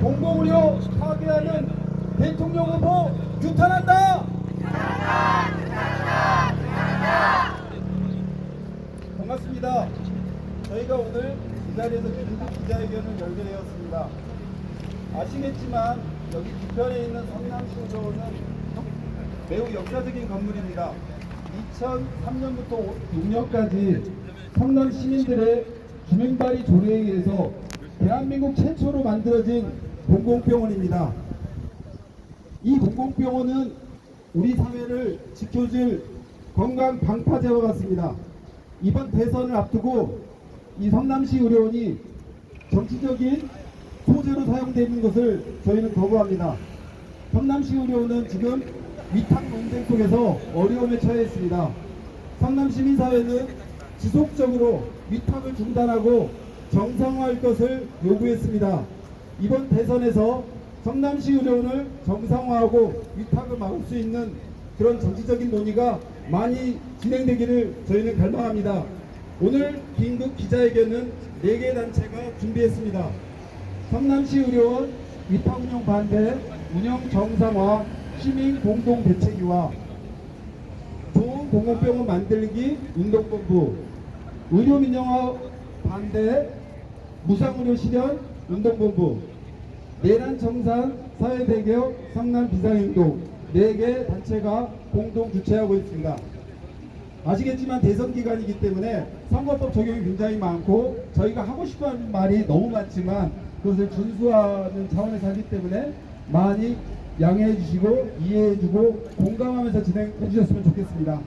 공공의료 파괴하는 대통령 후보 규탄한다! 반갑습니다. 저희가 오늘 이 자리에서 기자회견을 열게 되었습니다. 아시겠지만 여기 뒤편에 있는 성남시도는 매우 역사적인 건물입니다. 2003년부터 6년까지 성남 시민들의 주민발의 조례에 의해서 대한민국 최초로 만들어진 공공병원입니다. 이 공공병원은 우리 사회를 지켜줄 건강 방파제와 같습니다. 이번 대선을 앞두고 이 성남시 의료원이 정치적인 소재로 사용되는 것을 저희는 거부합니다. 성남시 의료원은 지금 위탁 논쟁 속에서 어려움에 처해 있습니다. 성남 시민사회는 지속적으로 위탁을 중단하고 정상화할 것을 요구했습니다. 이번 대선에서 성남시 의료원을 정상화하고 위탁을 막을 수 있는 그런 정치적인 논의가 많이 진행되기를 저희는 갈망합니다. 오늘 긴급 기자회견은 4개 단체가 준비했습니다. 성남시 의료원 위탁 운영 반대, 운영 정상화, 시민 공동 대책위와 좋은 공공병원 만들기 운동본부, 의료 민영화 반대, 무상의료 실현 운동본부, 내란 청산 사회대개혁 성남 비상행동 4개 단체가 공동 주최하고 있습니다. 아시겠지만 대선 기간이기 때문에 선거법 적용이 굉장히 많고 저희가 하고 싶어하는 말이 너무 많지만 그것을 준수하는 차원에서 하기 때문에 많이 양해해 주시고 이해해 주고 공감하면서 진행해 주셨으면 좋겠습니다.